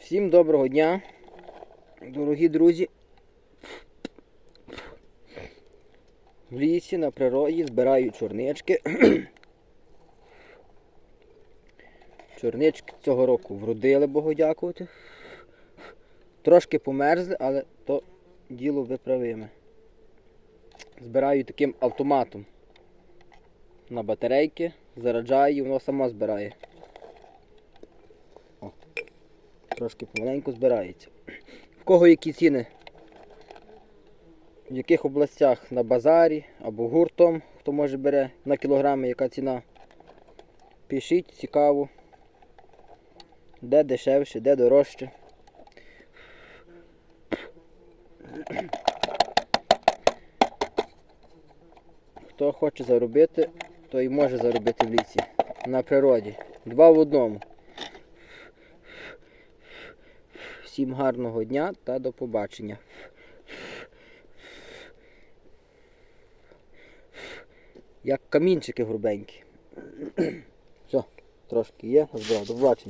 Всім доброго дня, дорогі друзі. В лісі на природі збираю чорнички. Чорнички цього року вродили, Богу дякувати. Трошки померзли, але то діло виправиме. Збираю таким автоматом на батарейки, заряджаю і воно само збирає. Трошки помаленьку збирається. В кого які ціни? В яких областях на базарі або гуртом, хто може бере на кілограми, яка ціна. Пишіть, цікаво. Де дешевше, де дорожче. Хто хоче заробити, той може заробити в лісі. На природі. Два в одному. Всім гарного дня та до побачення. Як камінчики грубенькі. Все, трошки є. До побачення.